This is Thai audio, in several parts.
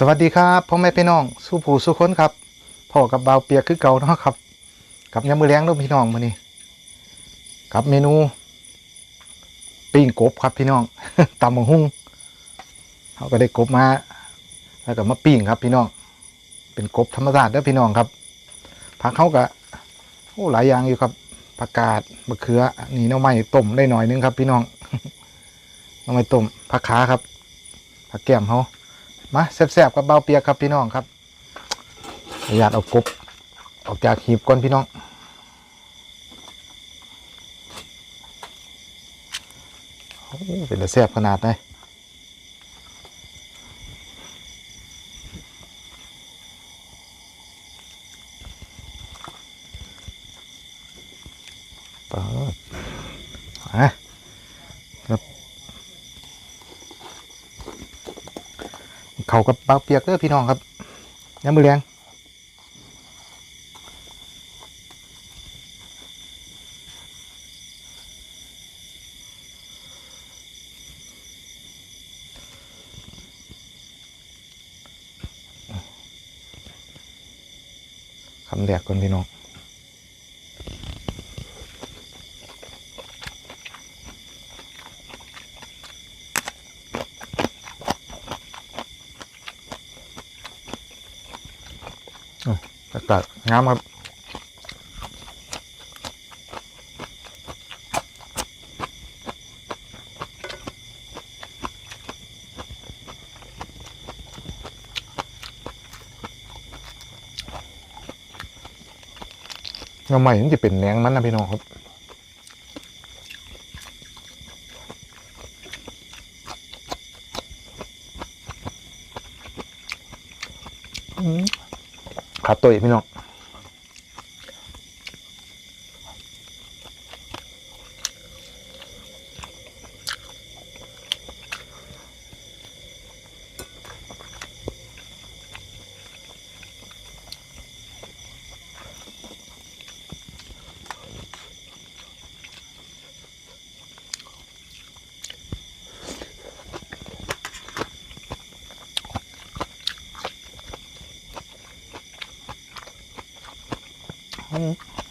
สวัสดีครับพ่อแม่พี่น้องสู้ผู้สู้คนครับพ่อกับบ่าวเปียกคือเก่าเนาะครับ กับยำมือแรงเด้วยพี่น้องมื้อนี้กับเมนูปิ้งกบครับพี่น้องตำบักหุ่งเขาก็ได้กบมา แล้วก็มาปิ้งครับพี่น้อง เป็นกบธรรมชาติเด้อพี่น้องครับผักเขาก็โอ้หลายอย่างอยู่ครับผักกาดมะเขือนี่น้ำไม้ต้มได้หน่อยนึงครับ พี่น้องน้ำไม้ต้มผักขาครับผักแก้มเขา มาแซ่บๆกับเบาเปียกครับพี่น้องครับอนุญาตเอากบออกจากหีบก่อนพี่น้องโอ้เป็นแต่แซ่บขนาดไหนเปิดอะครับ เขา กับเปาเปียกเด้อพี่น้องครับน้ำมือแรงคำแรกก่อนพี่น้อง อากาศงามครับเราใหม่นี่จะเป็นแหนงมันนะพี่น้องครับ ขาตัวอีกพี่น้อง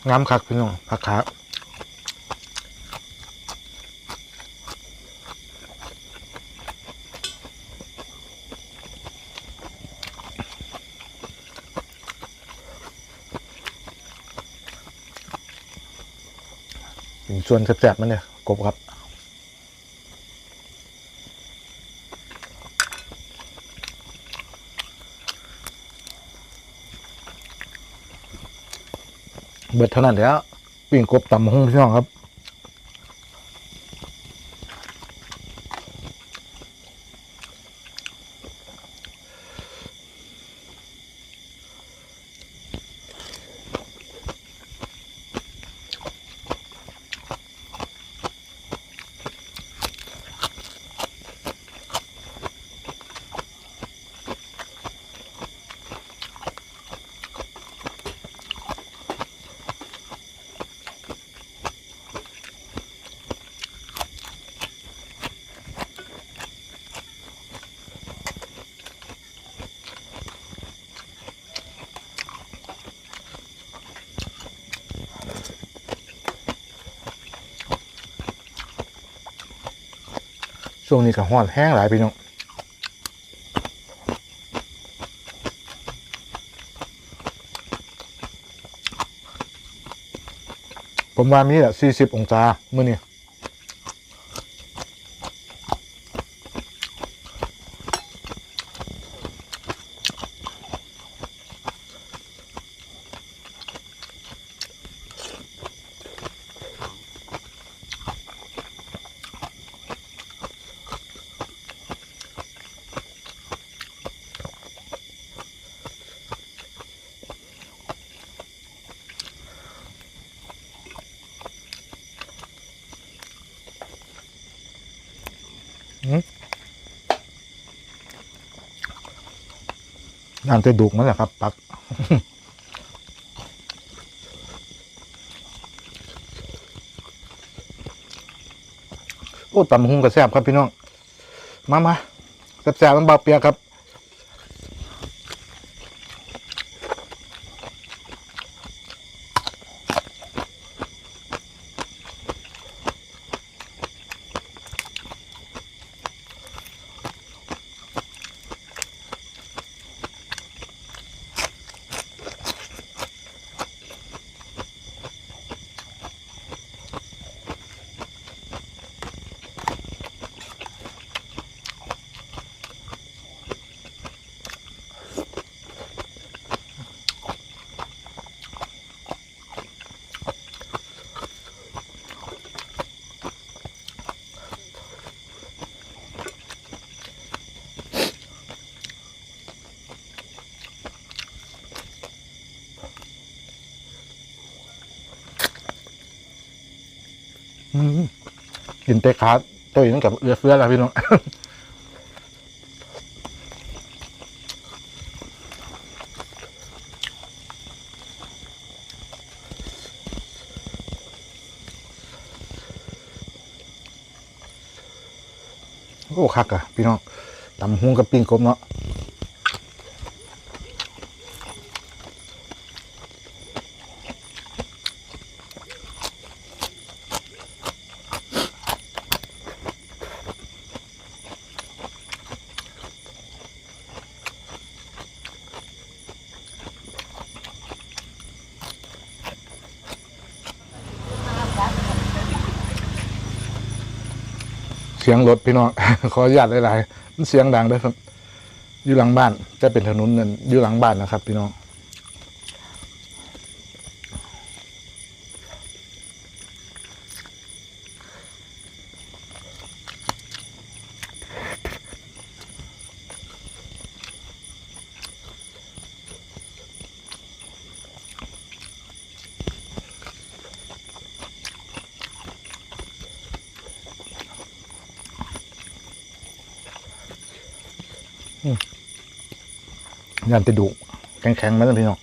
งามคักพี่น้องผักขาส่วนแสบๆมันเนี่ยกบครับ เบิดเท่านั้นแล้วปิ้งกบตำหงพี่น้องครับ วงนี้ก็ห้อนแห้งหลายพี่น้องผมว่ามีแหละสี่สิบองศามื่อนี้ น้ำจะดุกมันแหละครับ ปักโอ้ตำหุงกระแซบครับพี่น้อง มามาแซบๆมันเบาเปียกครับ กินเตะขาตัวอย่นั้นกับเอือเฟื้อแล้วพี่น้องโอ้คักอะพี่น้องตำหุงกับปิ้งกบเนาะ สียงรถพี่น้อง ขออนุญาตหลายๆมันเสียงดังด้วยครับ อยู่หลังบ้านจะเป็นถนนนั่นอยู่หลังบ้านนะครับ พี่น้อง ยันติดุแข็งๆไหมล่ะพี่น้อง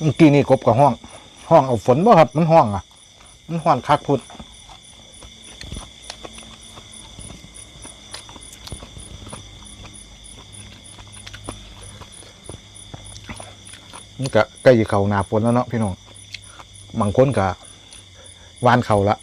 เมื่อกี้นี่กบกับห้อง ห้องเอาฝนบ่ครับ มันห้องอะ มันห้องคักพุดมันก็ใกล้จะเข่าหนาฝนแล้วเนาะพี่น้องบางคนก็วานเข่าละ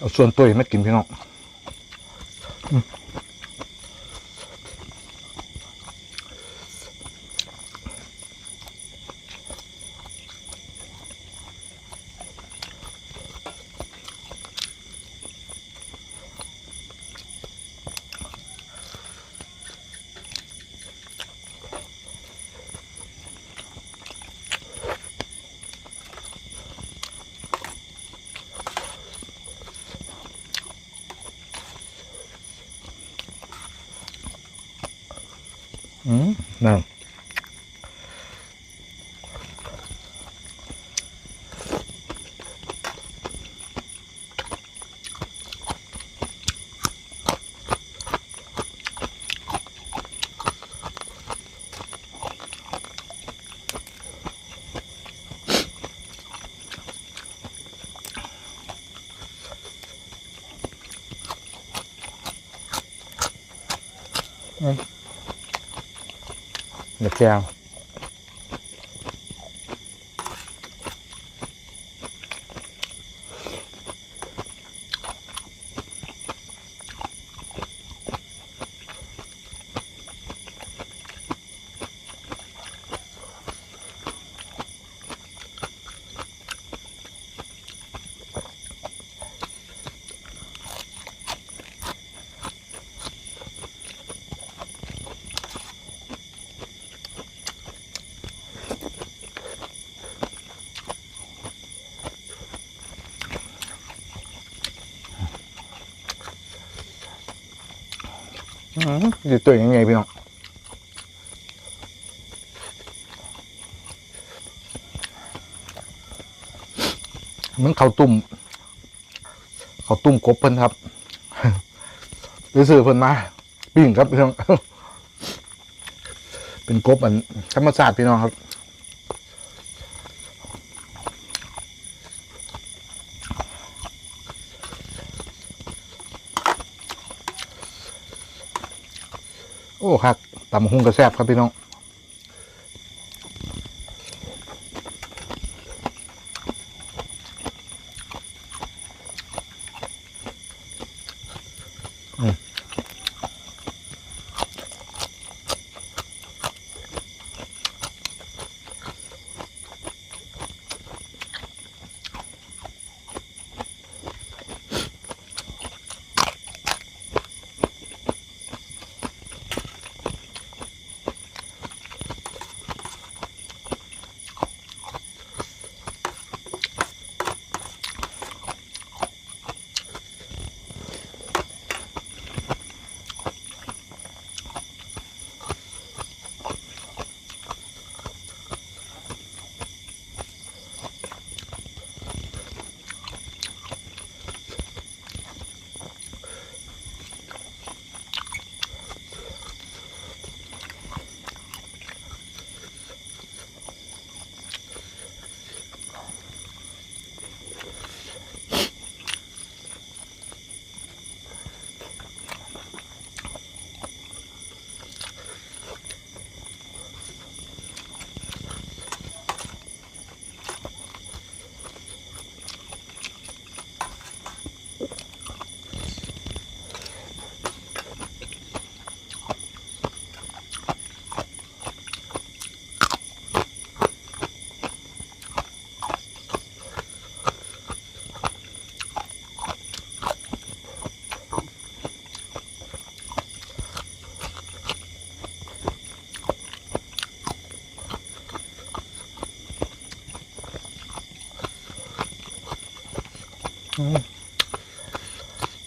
เอาส่วนตัวไม่กินพี่น้อง อืมอืมนั่นเดี๋ย วแก้วอืมอยู่ตัวยังไงพี่น้องมันเขาตุ่มเขาตุ่มกบเพิ่นครับไปซื้อเพิ่นมาปิ้งครับพี่น้องเป็นกบอันธรรมศาติพี่น้องครับ โอ้ครับ ตำหุงกระแซบครับพี่น้อง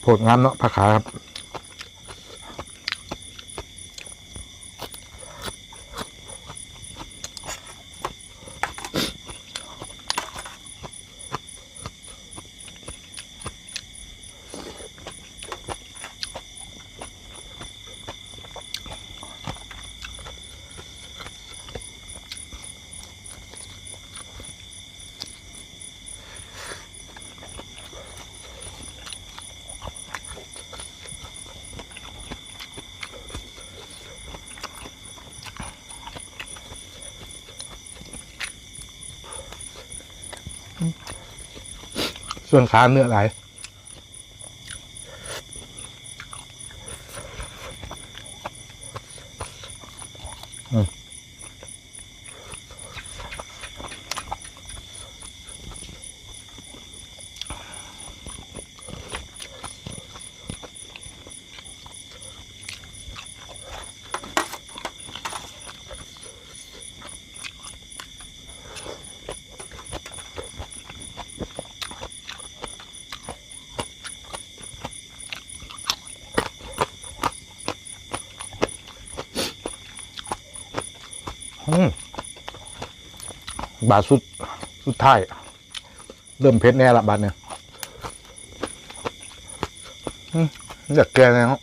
ผลงามเนาะผักขาครับ ส่วนขาเนื้อไหล บาทสุดสุดท้าย เริ่มเพชรแน่ละบาทเนี่ยอยากแก่แล้ว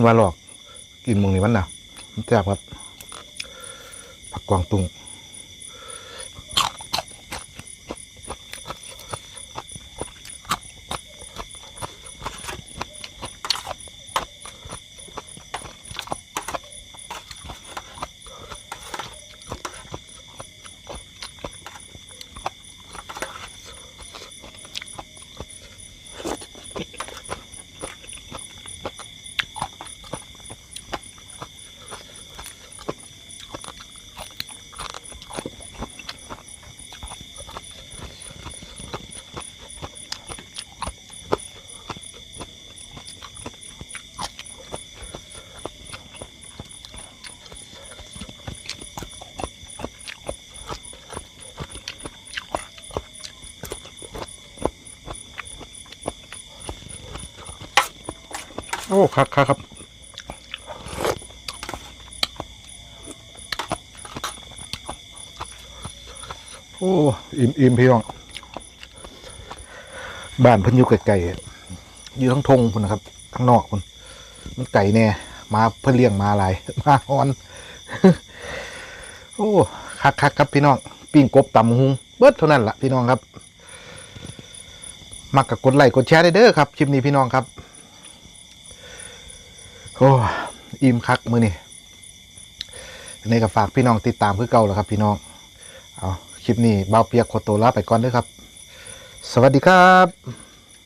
นว่าหลอก กินมึงนี่มันนะมันแซ่บครับผักกวางตุ้ง ครับครับครับโอ้อิ่มอิ่มพี่น้องบ้านพิ่นยู่ไกลๆอยู่ทั้งทงพุ่นนะครับข้างนอกพุ่นมันไก่แน่มาเพิ่นเลี้ยงมาหลายมาฮอน โอ้คักคักครับพี่น้องปิ้งกบตำหุงเบิดเท่านั้นละพี่น้องครับมักกับกดไลค์กดแชร์ได้เด้อครับคลิปนี้พี่น้องครับ โอ้อิ่มคักมือนี่ในกับฝากพี่น้องติดตามคือเก่าแล้วครับ พี่น้อง เอาคลิปนี้เบาเปียกขอตัวลาไปก่อนเด้อครับ สวัสดีครับ